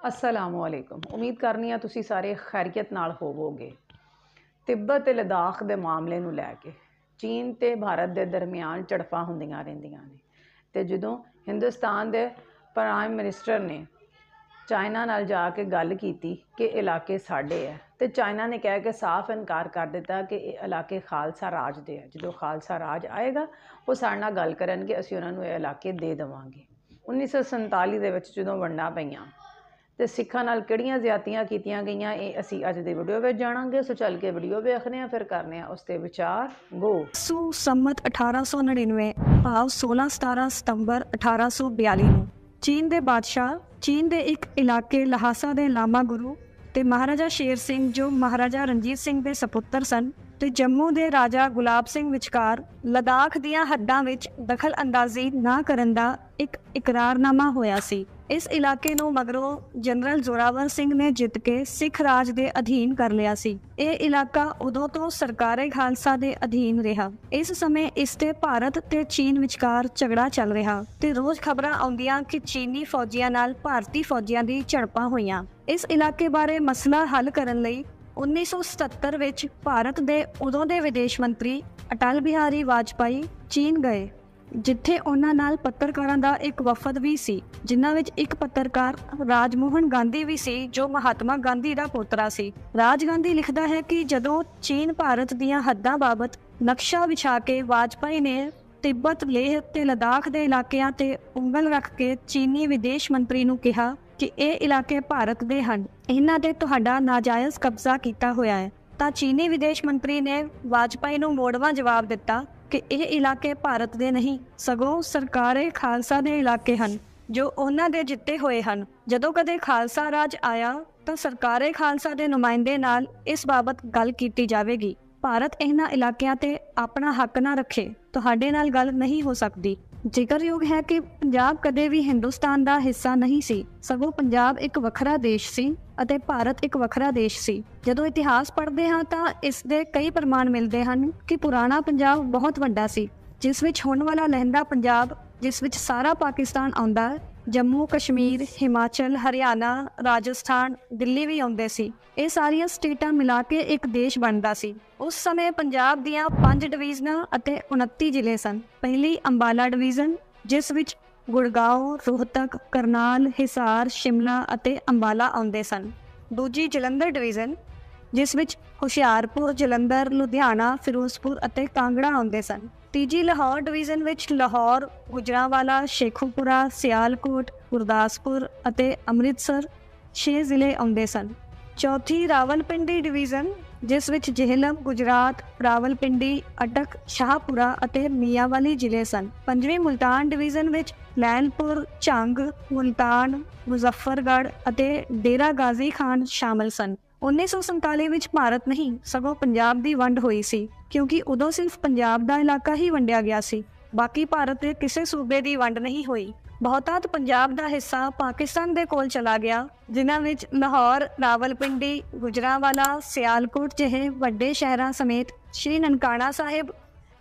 ਅਸਲਾਮੁ ਅਲੈਕੁਮ ਉਮੀਦ ਕਰਨੀ ਆ ਤੁਸੀਂ ਸਾਰੇ ਖੈਰੀਅਤ ਨਾਲ ਹੋਵੋਗੇ ਤਿੱਬਤ ਤੇ ਲਦਾਖ ਦੇ ਮਾਮਲੇ ਨੂੰ ਲੈ ਕੇ ਚੀਨ ਤੇ ਭਾਰਤ ਦੇ ਦਰਮਿਆਨ ਝੜਪਾਂ ਹੁੰਦੀਆਂ ਰਹਿੰਦੀਆਂ ਨੇ ਤੇ ਜਦੋਂ ਹਿੰਦੁਸਤਾਨ ਦੇ ਪ੍ਰਾਈਮ ਮਿਨਿਸਟਰ ਨੇ ਚਾਈਨਾ ਨਾਲ ਜਾ ਕੇ ਗੱਲ ਕੀਤੀ ਕਿ ਇਲਾਕੇ ਸਾਡੇ ਹੈ ਤੇ ਚਾਈਨਾ ਨੇ ਕਹਿ ਕੇ ਸਾਫ਼ ਇਨਕਾਰ ਕਰ ਦਿੱਤਾ ਕਿ ਇਹ ਇਲਾਕੇ ਖਾਲਸਾ ਰਾਜ ਦੇ ਹੈ ਜਦੋਂ ਖਾਲਸਾ ਰਾਜ ਆਏਗਾ ਉਹ ਸਾਡੇ ਨਾਲ ਗੱਲ ਕਰਨਗੇ ਅਸੀਂ ਉਹਨਾਂ ਨੂੰ ਇਹ ਇਲਾਕੇ ਦੇ ਦੇਵਾਂਗੇ 1947 ਦੇ ਵਿੱਚ ਜਦੋਂ ਵੰਡਾਂ ਪਈਆਂ ਤੇ ਸਿੱਖਾਂ ਨਾਲ ਕਿਹੜੀਆਂ ਜ਼ਿਆਤੀਆਂ ਕੀਤੀਆਂ ਗਈਆਂ, ਇਹ ਅਸੀਂ ਅੱਜ ਦੀ ਵੀਡੀਓ ਵਿੱਚ ਜਾਣਾਂਗੇ। ਸੋ ਚੱਲ ਕੇ ਵੀਡੀਓ ਵੇਖਦੇ ਆ ਫਿਰ ਕਰਨੇ ਆ ਉਸ ਤੇ ਵਿਚਾਰ। ਗੋ ਸੂ ਸੰਮਤ 1899 ਭਾਵ 16-17 ਸਤੰਬਰ 1842 ਨੂੰ ਚੀਨ ਦੇ ਬਾਦਸ਼ਾਹ, ਚੀਨ ਦੇ ਇੱਕ ਇਲਾਕੇ ਲਹਾਸਾ ਦੇ ਲਾਮਾ ਗੁਰੂ ਤੇ ਮਹਾਰਾਜਾ ਸ਼ੇਰ ਸਿੰਘ ਜੋ ਮਹਾਰਾਜਾ ਰਣਜੀਤ ਸਿੰਘ ਦੇ ਸਪੁੱਤਰ ਸਨ ਤੇ ਜੰਮੂ ਦੇ ਰਾਜਾ ਗੁਲਾਬ ਸਿੰਘ ਵਿਚਕਾਰ ਲਦਾਖ ਦੀਆਂ ਹੱਦਾਂ ਵਿੱਚ ਦਖਲ ਅੰਦਾਜ਼ੀ ਨਾ ਕਰਨ ਦਾ ਇੱਕ ਇਕਰਾਰਨਾਮਾ ਹੋਇਆ ਸੀ। ਇਸ ਇਲਾਕੇ ਨੂੰ ਮਗਰੋਂ ਜਨਰਲ ਜ਼ੋਰਾਵਰ ਸਿੰਘ ਨੇ ਜਿੱਤ ਕੇ ਸਿੱਖ ਰਾਜ ਦੇ ਅਧੀਨ ਕਰ ਲਿਆ ਸੀ। ਇਹ ਇਲਾਕਾ ਉਦੋਂ ਤੋਂ ਸਰਕਾਰੇ ਖਾਲਸਾ ਦੇ ਅਧੀਨ ਰਿਹਾ। ਇਸ ਸਮੇਂ ਇਸ ਤੇ ਭਾਰਤ ਤੇ ਚੀਨ ਵਿਚਕਾਰ ਝਗੜਾ ਚੱਲ ਰਿਹਾ ਤੇ ਰੋਜ਼ ਖਬਰਾਂ ਆਉਂਦੀਆਂ ਕਿ ਚੀਨੀ ਫੌਜੀਆਂ ਨਾਲ ਭਾਰਤੀ ਫੌਜੀਆਂ ਦੀ ਝੜਪਾਂ ਹੋਈਆਂ। ਇਸ ਇਲਾਕੇ ਬਾਰੇ ਮਸਲਾ ਹੱਲ ਕਰਨ ਲਈ 1977 ਵਿੱਚ ਭਾਰਤ ਦੇ ਉਦੋਂ ਦੇ ਵਿਦੇਸ਼ ਮੰਤਰੀ ਅਟਲ ਬਿਹਾਰੀ ਵਾਜਪਾਈ ਚੀਨ ਗਏ। ਜਿੱਥੇ ਉਹਨਾਂ ਨਾਲ ਪੱਤਰਕਾਰਾਂ ਦਾ ਇੱਕ ਵਫਦ ਵੀ ਸੀ, ਜਿਨ੍ਹਾਂ ਵਿੱਚ ਇੱਕ ਪੱਤਰਕਾਰ ਰਾਜਮੋਹਨ ਗਾਂਧੀ ਵੀ ਸੀ, ਜੋ ਮਹਾਤਮਾ ਗਾਂਧੀ ਦਾ ਪੋਤਰਾ ਸੀ। ਰਾਜ ਗਾਂਧੀ ਲਿਖਦਾ ਹੈ ਕਿ ਜਦੋਂ ਚੀਨ ਭਾਰਤ ਦੀਆਂ ਹੱਦਾਂ ਬਾਬਤ ਨਕਸ਼ਾ ਵਿਛਾ ਕੇ ਵਾਜਪਾਈ ਨੇ ਤਿੱਬਤ ਲੇਹ ਤੇ ਲਦਾਖ ਦੇ ਇਲਾਕਿਆਂ ਤੇ ਉਂਗਲ ਰੱਖ ਕੇ ਚੀਨੀ ਵਿਦੇਸ਼ ਮੰਤਰੀ ਨੂੰ ਕਿਹਾ ਕਿ ਇਹ ਇਲਾਕੇ ਭਾਰਤ ਦੇ ਹਨ। ਇਹਨਾਂ ਤੇ ਤੁਹਾਡਾ ਨਾਜਾਇਜ਼ ਕਬਜ਼ਾ ਕੀਤਾ ਹੋਇਆ ਹੈ। ਤਾਂ ਚੀਨੀ ਵਿਦੇਸ਼ ਮੰਤਰੀ ਨੇ ਵਾਜਪਾਈ ਨੂੰ ਮੋੜਵਾ ਜਵਾਬ ਦਿੱਤਾ। ਕਿ ਇਹ ਇਲਾਕੇ ਭਾਰਤ ਦੇ ਨਹੀਂ, ਸਗੋਂ ਸਰਕਾਰੇ ਖਾਲਸਾ ਦੇ ਇਲਾਕੇ ਹਨ, ਜੋ ਉਹਨਾਂ ਦੇ ਜਿੱਤੇ ਹੋਏ ਹਨ। ਜਦੋਂ ਕਦੇ ਖਾਲਸਾ ਰਾਜ ਆਇਆ, ਤਾਂ ਸਰਕਾਰੇ ਖਾਲਸਾ ਦੇ ਨੁਮਾਇੰਦੇ ਨਾਲ ਇਸ ਬਾਬਤ ਗੱਲ ਕੀਤੀ ਜਾਵੇਗੀ। ਭਾਰਤ ਇਹਨਾਂ ਇਲਾਕਿਆਂ ਤੇ ਆਪਣਾ ਹੱਕ ਨਾ ਰੱਖੇ, ਤੁਹਾਡੇ ਨਾਲ ਗੱਲ ਨਹੀਂ ਹੋ ਸਕਦੀ। ਜ਼ਿਕਰਯੋਗ ਹੈ ਕਿ ਪੰਜਾਬ ਕਦੇ ਵੀ ਹਿੰਦੁਸਤਾਨ ਦਾ ਹਿੱਸਾ ਨਹੀਂ ਸੀ, ਸਗੋਂ ਪੰਜਾਬ ਇੱਕ ਵੱਖਰਾ ਦੇਸ਼ ਸੀ ਅਤੇ ਭਾਰਤ ਇੱਕ ਵੱਖਰਾ ਦੇਸ਼ ਸੀ। ਜਦੋਂ ਇਤਿਹਾਸ ਪੜ੍ਹਦੇ ਹਾਂ ਤਾਂ ਇਸ ਦੇ ਕਈ ਪ੍ਰਮਾਣ ਮਿਲਦੇ ਹਨ ਕਿ ਪੁਰਾਣਾ ਪੰਜਾਬ ਬਹੁਤ ਵੱਡਾ ਸੀ, ਜਿਸ ਵਿੱਚ ਹੁਣ ਵਾਲਾ ਲਹਿੰਦਾ ਪੰਜਾਬ, ਜਿਸ ਵਿੱਚ ਸਾਰਾ ਪਾਕਿਸਤਾਨ ਆਉਂਦਾ ਹੈ ਜੰਮੂ, ਕਸ਼ਮੀਰ, ਹਿਮਾਚਲ, ਹਰਿਆਣਾ, ਰਾਜਸਥਾਨ, ਦਿੱਲੀ ਵੀ ਆਉਂਦੇ ਸੀ। ਇਹ ਸਾਰੀਆਂ ਸਟੇਟਾਂ ਮਿਲਾ ਕੇ ਇੱਕ ਦੇਸ਼ ਬਣਦਾ ਸੀ। ਉਸ ਸਮੇਂ ਪੰਜਾਬ ਦੀਆਂ 5 ਡਿਵੀਜ਼ਨਾਂ ਅਤੇ 29 ਜ਼ਿਲ੍ਹੇ ਸਨ। ਪਹਿਲੀ ਅੰਬਾਲਾ ਡਿਵੀਜ਼ਨ, ਜਿਸ ਵਿੱਚ ਗੁੜਗਾਉਂ ਰੋਹਤਕ ਕਰਨਾਲ, ਹਿਸਾਰ, ਸ਼ਿਮਲਾ ਅਤੇ ਅੰਬਾਲਾ ਆਉਂਦੇ ਸਨ। ਦੂਜੀ ਜਲੰਧਰ ਡਿਵੀਜ਼ਨ, ਜਿਸ ਵਿੱਚ ਹੁਸ਼ਿਆਰਪੁਰ, ਜਲੰਧਰ, ਲੁਧਿਆਣਾ, ਫਿਰੋਜ਼ਪੁਰ ਅਤੇ ਕਾਂਗੜਾ ਆਉਂਦੇ ਸਨ। ਤੀਜੀ ਲਾਹੌਰ ਡਿਵੀਜ਼ਨ ਵਿੱਚ ਲਾਹੌਰ, ਗੁਜਰਾਂਵਾਲਾ, ਸ਼ੇਖੂਪੁਰਾ, ਸਿਆਲਕੋਟ, ਗੁਰਦਾਸਪੁਰ ਅਤੇ ਅੰਮ੍ਰਿਤਸਰ 6 ਜ਼ਿਲ੍ਹੇ ਆਉਂਦੇ ਸਨ। ਚੌਥੀ ਰਾਵਲਪਿੰਡੀ ਡਿਵੀਜ਼ਨ ਜਿਸ ਵਿੱਚ ਜੇਹਲਮ, ਗੁਜਰਾਤ, ਰਾਵਲਪਿੰਡੀ, ਅਟਕ, ਸ਼ਾਹਪੁਰਾ ਅਤੇ ਮੀਆਂਵਾਲੀ ਜ਼ਿਲ੍ਹੇ ਸਨ। ਪੰਜਵੀਂ ਮੁਲਤਾਨ ਡਿਵੀਜ਼ਨ ਵਿੱਚ ਲੈਲਪੁਰ ਝੰਗ, ਮੁਲਤਾਨ, ਮੁਜ਼ੱਫਰਗੜ੍ਹ ਅਤੇ ਡੇਰਾ ਗਾਜ਼ੀ ਖਾਨ ਸ਼ਾਮਲ ਸਨ। 1947 ਵਿੱਚ ਭਾਰਤ ਨਹੀਂ, ਸਗੋਂ ਪੰਜਾਬ ਦੀ ਵੰਡ ਹੋਈ ਸੀ, ਕਿਉਂਕਿ ਉਦੋਂ ਸਿਰਫ ਪੰਜਾਬ ਦਾ ਇਲਾਕਾ ਹੀ ਵੰਡਿਆ ਗਿਆ ਸੀ। ਬਾਕੀ ਭਾਰਤ ਦੇ ਕਿਸੇ ਸੂਬੇ ਦੀ ਵੰਡ ਨਹੀਂ ਹੋਈ। ਬਹੁਤਾਤ ਪੰਜਾਬ ਦਾ ਹਿੱਸਾ ਪਾਕਿਸਤਾਨ ਦੇ ਕੋਲ ਚਲਾ ਗਿਆ, ਜਿਨ੍ਹਾਂ ਵਿੱਚ ਲਾਹੌਰ, ਰਾਵਲਪਿੰਡੀ, ਗੁਜਰਾਂਵਾਲਾ, ਸਿਆਲਕੋਟ ਜਿਹੇ ਵੱਡੇ ਸ਼ਹਿਰਾਂ ਸਮੇਤ ਸ਼੍ਰੀ ਨਨਕਾਣਾ ਸਾਹਿਬ,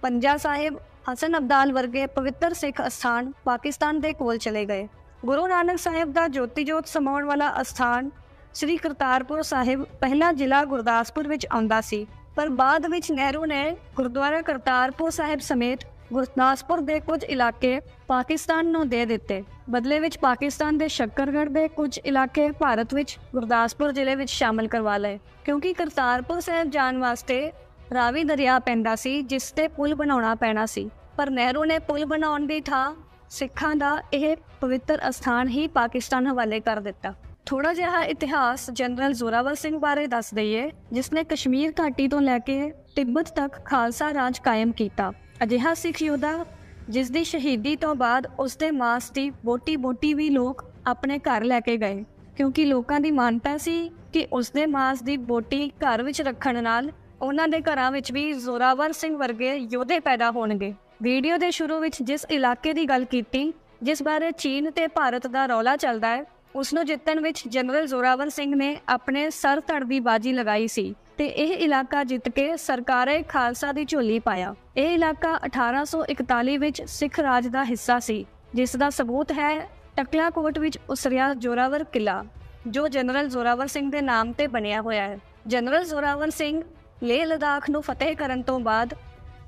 ਪੰਜਾ ਸਾਹਿਬ, ਹਸਨ ਅਬਦਾਲ ਵਰਗੇ ਪਵਿੱਤਰ ਸਿੱਖ ਅਸਥਾਨ ਪਾਕਿਸਤਾਨ ਦੇ ਕੋਲ ਚਲੇ ਗਏ। ਗੁਰੂ ਨਾਨਕ ਸਾਹਿਬ ਦਾ ਜੋਤੀ ਜੋਤ ਸਮਾਉਣ ਵਾਲਾ ਅਸਥਾਨ ਸ੍ਰੀ ਕਰਤਾਰਪੁਰ ਸਾਹਿਬ ਪਹਿਲਾ ਜ਼ਿਲ੍ਹਾ ਗੁਰਦਾਸਪੁਰ ਵਿੱਚ ਆਉਂਦਾ ਸੀ। ਪਰ ਬਾਅਦ ਵਿੱਚ ਨਹਿਰੂ ਨੇ ਗੁਰਦੁਆਰਾ ਕਰਤਾਰਪੁਰ ਸਾਹਿਬ ਸਮੇਤ ਗੁਰਦਾਸਪੁਰ ਦੇ ਕੁਝ ਇਲਾਕੇ ਪਾਕਿਸਤਾਨ ਨੂੰ ਦੇ ਦਿੱਤੇ। ਬਦਲੇ ਵਿੱਚ ਪਾਕਿਸਤਾਨ ਦੇ ਸ਼ੱਕਰਗੜ੍ਹ ਦੇ ਕੁਝ ਇਲਾਕੇ ਭਾਰਤ ਵਿੱਚ ਗੁਰਦਾਸਪੁਰ ਜ਼ਿਲ੍ਹੇ ਵਿੱਚ ਸ਼ਾਮਲ ਕਰਵਾ ਲਏ। ਕਿਉਂਕਿ ਕਰਤਾਰਪੁਰ ਸਾਹਿਬ ਜਾਣ ਵਾਸਤੇ ਰਾਵੀ ਦਰਿਆ ਪੈਂਦਾ ਸੀ, ਜਿਸ ਤੇ ਪੁਲ ਬਣਾਉਣਾ ਪੈਣਾ ਸੀ। ਪਰ ਨਹਿਰੂ ਨੇ ਪੁਲ ਬਣਾਉਣ ਦੀ ਥਾਂ ਸਿੱਖਾਂ ਦਾ ਇਹ ਪਵਿੱਤਰ ਅਸਥਾਨ ਹੀ ਪਾਕਿਸਤਾਨ ਹਵਾਲੇ ਕਰ ਦਿੱਤਾ। ਥੋੜਾ ਜਿਹਾ ਇਤਿਹਾਸ ਜਨਰਲ ਜ਼ੋਰਾਵਰ ਸਿੰਘ ਬਾਰੇ ਦੱਸ ਦਈਏ, ਜਿਸ ਨੇ ਕਸ਼ਮੀਰ ਘਾਟੀ ਤੋਂ ਲੈ ਕੇ ਤਿੱਬਤ ਤੱਕ ਖਾਲਸਾ ਰਾਜ ਕਾਇਮ ਕੀਤਾ। ਅਜਿਹਾ ਸਿੱਖ ਯੋਧਾ ਜਿਸ ਦੀ ਸ਼ਹੀਦੀ ਤੋਂ ਬਾਅਦ ਉਸ ਦੇ ਮਾਸ ਦੀ ਬੋਟੀ-ਬੋਟੀ ਵੀ ਲੋਕ ਆਪਣੇ ਘਰ ਲੈ ਕੇ ਗਏ। ਕਿਉਂਕਿ ਲੋਕਾਂ ਦੀ ਮਾਨਤਾ ਸੀ ਕਿ ਉਸ ਦੇ ਮਾਸ ਦੀ ਬੋਟੀ ਘਰ ਵਿੱਚ ਰੱਖਣ ਨਾਲ ਉਹਨਾਂ ਦੇ ਘਰਾਂ ਵਿੱਚ ਵੀ ਜ਼ੋਰਾਵਰ ਸਿੰਘ ਵਰਗੇ ਯੋਧੇ ਪੈਦਾ ਹੋਣਗੇ। ਵੀਡੀਓ ਦੇ ਸ਼ੁਰੂ ਵਿੱਚ ਜਿਸ ਇਲਾਕੇ ਦੀ ਗੱਲ ਕੀਤੀ, ਜਿਸ ਬਾਰੇ ਚੀਨ ਤੇ ਭਾਰਤ ਦਾ ਰੌਲਾ ਚੱਲਦਾ ਹੈ ਉਸ ਨੂੰ ਜਿੱਤਣ ਵਿੱਚ ਜਨਰਲ ਜ਼ੋਰਾਵਰ ਸਿੰਘ ਨੇ ਆਪਣੇ ਸਰ ਧੜ ਦੀ ਬਾਜੀ ਲਗਾਈ ਸੀ। ਤੇ ਇਹ ਇਲਾਕਾ ਜਿੱਤ ਕੇ ਸਰਕਾਰੇ ਖਾਲਸਾ ਦੀ ਝੋਲੀ ਪਾਇਆ। ਇਹ ਇਲਾਕਾ 1841 ਵਿੱਚ ਸਿੱਖ ਰਾਜ ਦਾ ਹਿੱਸਾ ਸੀ, ਜਿਸ ਦਾ ਸਬੂਤ ਹੈ ਟਕਲਾ ਕੋਟ ਵਿੱਚ ਉਸਰਿਆ ਜੋਰਾਵਰ ਕਿਲਾ, ਜੋ ਜਨਰਲ ਜ਼ੋਰਾਵਰ ਸਿੰਘ ਦੇ ਨਾਮ ਤੇ ਬਣਿਆ ਹੋਇਆ ਹੈ। ਜਨਰਲ ਜ਼ੋਰਾਵਰ ਸਿੰਘ ਲੇਹ ਲਦਾਖ ਨੂੰ ਫਤਿਹ ਕਰਨ ਤੋਂ ਬਾਅਦ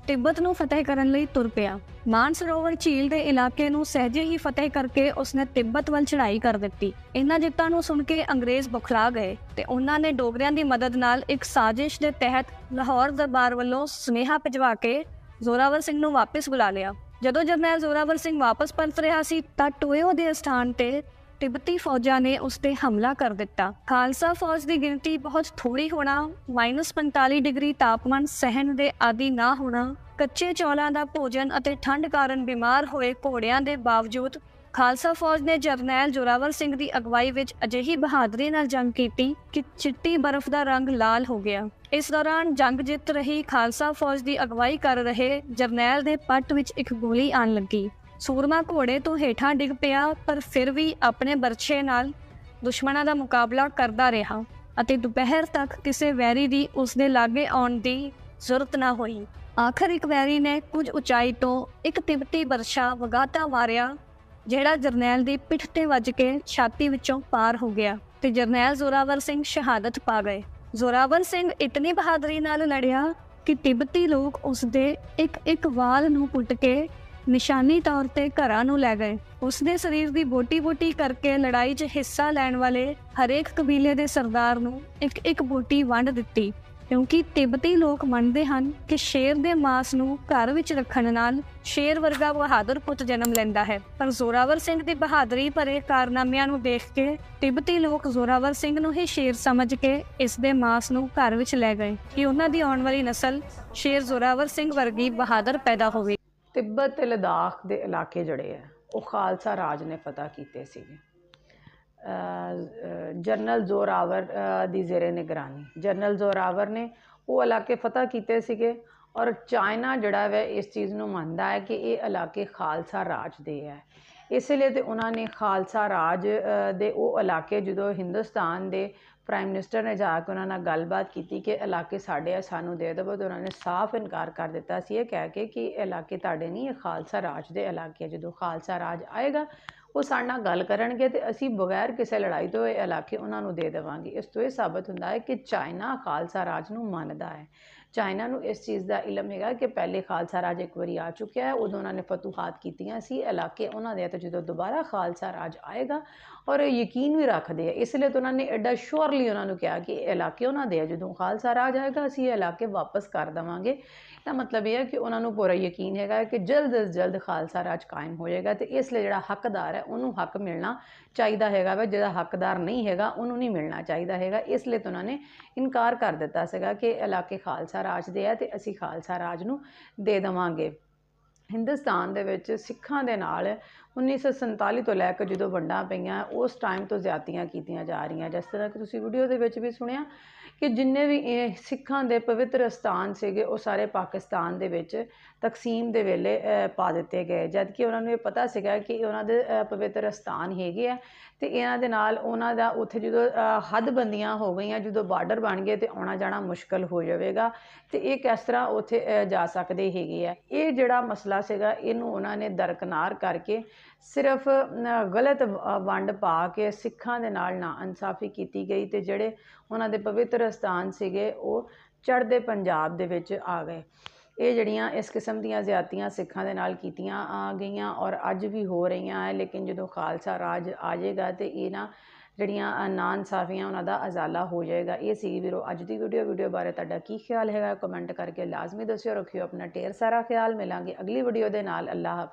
ਤਿੱਬਤ ਨੂੰ ਫਤਿਹ ਕਰਨ ਲਈ ਤੁਰ ਪਿਆ। ਮਾਨਸਰੋਵਰ ਝੀਲ ਦੇ ਇਲਾਕੇ ਨੂੰ ਸਹਿਜੇ ਹੀ ਫਤਿਹ ਕਰਕੇ ਉਸਨੇ ਤਿੱਬਤ ਵੱਲ ਚੜ੍ਹਾਈ ਕਰ ਦਿੱਤੀ। ਇਹਨਾਂ ਜਿੱਤਾਂ ਨੂੰ ਸੁਣ ਕੇ ਅੰਗਰੇਜ਼ ਬੁਖਲਾ ਗਏ ਤੇ ਉਹਨਾਂ ਨੇ ਡੋਗਰਿਆਂ ਦੀ ਮਦਦ ਨਾਲ ਇੱਕ ਸਾਜ਼ਿਸ਼ ਦੇ ਤਹਿਤ ਲਾਹੌਰ ਦਰਬਾਰ ਵੱਲੋਂ ਸੁਨੇਹਾ ਭਿਜਵਾ ਕੇ ਜ਼ੋਰਾਵਰ ਸਿੰਘ ਨੂੰ ਵਾਪਸ ਬੁਲਾ ਲਿਆ। ਜਦੋਂ ਜਰਨੈਲ ਜ਼ੋਰਾਵਰ ਸਿੰਘ ਵਾਪਸ ਪਰਤ ਰਿਹਾ ਸੀ ਤਾਂ ਟੋਇਓ ਦੇ ਸਥਾਨ ਤੇ ਤਿੱਬਤੀ ਫੌਜਾਂ ਨੇ ਉਸ ਤੇ ਹਮਲਾ ਕਰ ਦਿੱਤਾ। ਖਾਲਸਾ ਫੌਜ ਦੀ ਗਿਣਤੀ ਬਹੁਤ ਥੋੜੀ ਹੋਣਾ -45 ਡਿਗਰੀ ਤਾਪਮਾਨ ਸਹਿਣ ਦੇ ਆਦੀ ਨਾ ਹੋਣਾ, ਕੱਚੇ ਚੌਲਾਂ ਦਾ ਭੋਜਨ ਅਤੇ ਠੰਡ ਕਾਰਨ ਬਿਮਾਰ ਹੋਏ ਘੋੜਿਆਂ ਦੇ ਬਾਵਜੂਦ ਖਾਲਸਾ ਫੌਜ ਨੇ ਜਰਨੈਲ ਜੋਰਾਵਰ ਸਿੰਘ ਦੀ ਅਗਵਾਈ ਵਿੱਚ ਅਜਿਹੀ ਬਹਾਦਰੀ ਨਾਲ ਜੰਗ ਕੀਤੀ ਕਿ ਚਿੱਟੀ ਬਰਫ਼ ਦਾ ਰੰਗ ਲਾਲ ਹੋ ਗਿਆ। ਇਸ ਦੌਰਾਨ ਜੰਗ ਜਿੱਤ ਰਹੀ ਖਾਲਸਾ ਫੌਜ ਦੀ ਅਗਵਾਈ ਕਰ ਰਹੇ ਜਰਨੈਲ ਦੇ ਪੱਟ ਵਿੱਚ ਇੱਕ ਗੋਲੀ ਆਣ ਲੱਗੀ। ਸੂਰਮਾ ਘੋੜੇ ਤੋਂ ਹੇਠਾਂ ਡਿੱਗ ਪਿਆ, ਪਰ ਫਿਰ ਵੀ ਆਪਣੇ ਬਰਛੇ ਨਾਲ ਦੁਸ਼ਮਣਾਂ ਦਾ ਮੁਕਾਬਲਾ ਕਰਦਾ ਰਿਹਾ ਅਤੇ ਦੁਪਹਿਰ ਤੱਕ ਕਿਸੇ ਵੈਰੀ ਦੀ ਉਸਦੇ ਲਾਗੇ ਆਉਣ ਦੀ ਜ਼ਰੂਰਤ ਨਾ ਹੋਈ। ਆਖਰ ਇੱਕ ਵੈਰੀ ਨੇ ਕੁਝ ਉਚਾਈ ਤੋਂ ਇੱਕ ਤਿਬਤੀ ਵਰਸ਼ਾ ਵਗਾਤਾ ਮਾਰਿਆ, ਜਿਹੜਾ ਜਰਨੈਲ ਦੀ ਪਿੱਠ ਤੇ ਵੱਜ ਕੇ ਛਾਤੀ ਵਿੱਚੋਂ ਪਾਰ ਹੋ ਗਿਆ ਤੇ ਜਰਨੈਲ ਜ਼ੋਰਾਵਰ ਸਿੰਘ ਸ਼ਹਾਦਤ ਪਾ ਗਏ। ਜ਼ੋਰਾਵਰ ਸਿੰਘ ਇਤਨੀ ਬਹਾਦਰੀ ਨਾਲ ਲੜਿਆ ਕਿ ਤਿੱਬਤੀ ਲੋਕ ਉਸ ਦੇ ਇੱਕ ਇੱਕ ਵਾਲ ਨੂੰ ਪੁੱਟ ਕੇ ਨਿਸ਼ਾਨੀ ਤੌਰ ਤੇ ਘਰਾਂ ਨੂੰ ਲੈ ਗਏ। ਉਸ ਦੇ ਸਰੀਰ ਦੀ ਬੋਟੀ-ਬੋਟੀ ਕਰਕੇ ਲੜਾਈ 'ਚ ਹਿੱਸਾ ਲੈਣ ਵਾਲੇ ਹਰੇਕ ਕਬੀਲੇ ਦੇ ਸਰਦਾਰ ਨੂੰ ਇੱਕ ਇੱਕ ਬੋਟੀ ਵੰਡ ਦਿੱਤੀ। ਕਿਉਂਕਿ ਤਿੱਬਤੀ ਲੋਕ ਮੰਨਦੇ ਹਨ ਕਿ ਸ਼ੇਰ ਦੇ ਮਾਸ ਨੂੰ ਘਰ ਵਿੱਚ ਰੱਖਣ ਨਾਲ ਸ਼ੇਰ ਵਰਗਾ ਬਹਾਦਰ ਪੁੱਤ ਜਨਮ ਲੈਂਦਾ ਹੈ। ਪਰ ਜ਼ੋਰਾਵਰ ਸਿੰਘ ਦੀ ਬਹਾਦਰੀ ਭਰੇ ਕਾਰਨਾਮਿਆਂ ਨੂੰ ਦੇਖ ਕੇ ਤਿੱਬਤੀ ਲੋਕ ਜ਼ੋਰਾਵਰ ਸਿੰਘ ਨੂੰ ਹੀ ਸ਼ੇਰ ਸਮਝ ਕੇ ਇਸ ਦੇ ਮਾਸ ਨੂੰ ਘਰ ਵਿੱਚ ਲੈ ਗਏ ਕਿ ਉਹਨਾਂ ਦੀ ਆਉਣ ਵਾਲੀ ਨਸਲ ਸ਼ੇਰ ਜ਼ੋਰਾਵਰ ਸਿੰਘ ਵਰਗੀ ਬਹਾਦਰ ਪੈਦਾ ਹੋਵੇ। ਤਿੱਬਤ ਤੇ ਲਦਾਖ ਦੇ ਇਲਾਕੇ ਜਿਹੜੇ ਆ, ਉਹ ਖਾਲਸਾ ਰਾਜ ਨੇ ਫਤਹ ਕੀਤੇ ਸੀਗੇ। ਜਨਰਲ ਜ਼ੋਰਾਵਰ ਦੀ ਜ਼ੇਰੇ ਨਿਗਰਾਨੀ। ਜਨਰਲ ਜ਼ੋਰਾਵਰ ਨੇ ਉਹ ਇਲਾਕੇ ਫਤਹ ਕੀਤੇ ਸੀਗੇ ਔਰ ਚਾਈਨਾ ਜਿਹੜਾ ਵੈ ਇਸ ਚੀਜ਼ ਨੂੰ ਮੰਨਦਾ ਹੈ ਕਿ ਇਹ ਇਲਾਕੇ ਖਾਲਸਾ ਰਾਜ ਦੇ ਹੈ। ਇਸ ਲਈ ਤੇ ਉਹਨਾਂ ਨੇ ਖਾਲਸਾ ਰਾਜ ਦੇ ਉਹ ਇਲਾਕੇ, ਜਦੋਂ ਹਿੰਦੁਸਤਾਨ ਦੇ ਪ੍ਰਾਈਮ ਮਿਨਿਸਟਰ ਨੇ ਜਾ ਕੇ ਉਹਨਾਂ ਨਾਲ ਗੱਲਬਾਤ ਕੀਤੀ ਕਿ ਇਲਾਕੇ ਸਾਡੇ ਆ, ਸਾਨੂੰ ਦੇ ਦਿਓ ਤੇ ਉਹਨਾਂ ਨੇ ਸਾਫ਼ ਇਨਕਾਰ ਕਰ ਦਿੱਤਾ ਸੀ ਇਹ ਕਹਿ ਕੇ ਕਿ ਇਹ ਇਲਾਕੇ ਤੁਹਾਡੇ ਨਹੀਂ, ਇਹ ਖਾਲਸਾ ਰਾਜ ਦੇ ਇਲਾਕੇ ਆ। ਜਦੋਂ ਖਾਲਸਾ ਰਾਜ ਆਏਗਾ, ਉਹ ਸਾਡੇ ਨਾਲ ਗੱਲ ਕਰਨਗੇ ਤੇ ਅਸੀਂ ਬਗੈਰ ਕਿਸੇ ਲੜਾਈ ਤੋਂ ਇਹ ਇਲਾਕੇ ਉਹਨਾਂ ਨੂੰ ਦੇ ਦੇਵਾਂਗੇ ਇਸ ਤੋਂ ਇਹ ਸਾਬਤ ਹੁੰਦਾ ਹੈ ਕਿ ਚਾਈਨਾ ਖਾਲਸਾ ਰਾਜ ਨੂੰ ਮੰਨਦਾ ਹੈ ਚਾਈਨਾ ਨੂੰ ਇਸ ਚੀਜ਼ ਦਾ ਇਲਮ ਹੈਗਾ ਕਿ ਪਹਿਲੇ ਖਾਲਸਾ ਰਾਜ ਇੱਕ ਵਾਰੀ ਆ ਚੁੱਕਿਆ ਹੈ, ਉਦੋਂ ਉਹਨਾਂ ਨੇ ਫਤੂਹਾਤ ਕੀਤੀਆਂ ਸੀ, ਇਲਾਕੇ ਉਹਨਾਂ ਦੇ ਆ ਤੇ ਜਦੋਂ ਦੁਬਾਰਾ ਖਾਲਸਾ ਰਾਜ ਆਏਗਾ ਔਰ ਇਹ ਯਕੀਨ ਵੀ ਰੱਖਦੇ ਆ। ਇਸ ਲਈ ਤਾਂ ਉਹਨਾਂ ਨੇ ਐਡਾ ਸ਼ੋਰਲੀ ਉਹਨਾਂ ਨੂੰ ਕਿਹਾ ਕਿ ਇਹ ਇਲਾਕੇ ਉਹਨਾਂ ਦੇ ਆ, ਜਦੋਂ ਖਾਲਸਾ ਰਾਜ ਆਏਗਾ, ਅਸੀਂ ਇਹ ਇਲਾਕੇ ਵਾਪਸ ਕਰ ਦੇਵਾਂਗੇ। ਇਹਦਾ ਮਤਲਬ ਇਹ ਹੈ ਕਿ ਉਹਨਾਂ ਨੂੰ ਪੂਰਾ ਯਕੀਨ ਹੈਗਾ ਕਿ ਜਲਦ ਤੋਂ ਜਲਦ ਖਾਲਸਾ ਰਾਜ ਕਾਇਮ ਹੋ ਜਾਏਗਾ ਤੇ ਇਸ ਲਈ ਜਿਹੜਾ ਹੱਕਦਾਰ ਹੈ, ਉਹਨੂੰ ਹੱਕ ਮਿਲਣਾ ਚਾਹੀਦਾ ਹੈਗਾ ਵਾ। ਜਿਹੜਾ ਹੱਕਦਾਰ ਨਹੀਂ ਹੈਗਾ, ਉਹਨੂੰ ਨਹੀਂ ਮਿਲਣਾ ਚਾਹੀਦਾ ਹੈਗਾ। ਇਸ ਲਈ ਤਾਂ ਉਹਨਾਂ ਨੇ ਇਨਕਾਰ ਕਰ ਦਿੱਤਾ ਸੀਗਾ ਕਿ ਇਲਾਕੇ ਖਾਲਸਾ ਰਾਜ ਦੇ ਆ ਤੇ ਅਸੀਂ ਖਾਲਸਾ ਰਾਜ ਨੂੰ ਦੇ ਦੇਵਾਂਗੇ। ਹਿੰਦੁਸਤਾਨ ਦੇ ਵਿੱਚ ਸਿੱਖਾਂ ਦੇ ਨਾਲ 1947 ਤੋਂ ਲੈ ਕੇ ਜਦੋਂ ਵੰਡਾਂ ਪਈਆਂ, ਉਸ ਟਾਈਮ ਤੋਂ ਜ਼ਿਆਤੀਆਂ ਕੀਤੀਆਂ ਜਾ ਰਹੀਆਂ। ਜਿਸ ਤਰ੍ਹਾਂ ਕਿ ਤੁਸੀਂ ਵੀਡੀਓ ਦੇ ਵਿੱਚ ਵੀ ਸੁਣਿਆ ਕਿ ਜਿੰਨੇ ਵੀ ਇਹ ਸਿੱਖਾਂ ਦੇ ਪਵਿੱਤਰ ਸਥਾਨ ਸੀਗੇ, ਉਹ ਸਾਰੇ ਪਾਕਿਸਤਾਨ ਦੇ ਵਿੱਚ ਤਕਸੀਮ ਦੇ ਵੇਲੇ ਪਾ ਦਿੱਤੇ ਗਏ। ਜਦ ਕਿ ਉਹਨਾਂ ਨੂੰ ਇਹ ਪਤਾ ਸੀਗਾ ਕਿ ਉਹਨਾਂ ਦੇ ਪਵਿੱਤਰ ਸਥਾਨ ਹੈਗੇ ਆ, ਤੇ ਇਹਨਾਂ ਦੇ ਨਾਲ ਉਹਨਾਂ ਦਾ ਉੱਥੇ ਜਦੋਂ ਹੱਦਬੰਦੀਆਂ ਹੋ ਗਈਆਂ, ਜਦੋਂ ਬਾਰਡਰ ਬਣ ਗਏ, ਤੇ ਆਉਣਾ ਜਾਣਾ ਮੁਸ਼ਕਲ ਹੋ ਜਾਵੇਗਾ, ਤੇ ਇਹ ਕਿਸ ਤਰ੍ਹਾਂ ਉੱਥੇ ਜਾ ਸਕਦੇ ਹੈਗੇ ਆ। ਇਹ ਜਿਹੜਾ ਮਸਲਾ ਸੀਗਾ, ਇਹਨੂੰ ਉਹਨਾਂ ਨੇ ਦਰਕਨਾਰ ਕਰਕੇ ਸਿਰਫ ਗਲਤ ਵੰਡ ਪਾ ਕੇ ਸਿੱਖਾਂ ਦੇ ਨਾਲ ਨਾ ਇਨਸਾਫੀ ਕੀਤੀ ਗਈ, ਤੇ ਜਿਹੜੇ ਉਹਨਾਂ ਦੇ ਪਵਿੱਤਰ ਸਥਾਨ ਸੀਗੇ, ਉਹ ਚੜ੍ਹਦੇ ਪੰਜਾਬ ਦੇ ਵਿੱਚ ਆ ਗਏ। ਇਹ ਜਿਹੜੀਆਂ ਇਸ ਕਿਸਮ ਦੀਆਂ ਜ਼ਿਆਤੀਆਂ ਸਿੱਖਾਂ ਦੇ ਨਾਲ ਕੀਤੀਆਂ ਆ ਗਈਆਂ ਔਰ ਅੱਜ ਵੀ ਹੋ ਰਹੀਆਂ ਹੈ, ਲੇਕਿਨ ਜਦੋਂ ਖਾਲਸਾ ਰਾਜ ਆ ਜਾਏਗਾ ਤੇ ਇਹ ਨਾ ਜਿਹੜੀਆਂ ਨਾਨਸਾਫੀਆਂ ਉਹਨਾਂ ਦਾ ਅਜ਼ਾਲਾ ਹੋ ਜਾਏਗਾ। ਇਹ ਸੀ ਵੀਰੋ ਅੱਜ ਦੀ ਵੀਡੀਓ ਵੀਡੀਓ ਬਾਰੇ ਤੁਹਾਡਾ ਕੀ ਖਿਆਲ ਹੈਗਾ? ਕਮੈਂਟ ਕਰਕੇ ਲਾਜ਼ਮੀ ਦੱਸਿਓ, ਰੱਖਿਓ ਆਪਣਾ ਢੇਰ ਸਾਰਾ ਖਿਆਲ। ਮਿਲਾਂਗੇ ਅਗਲੀ ਵੀਡੀਓ ਦੇ ਨਾਲ। ਅੱਲਾਹ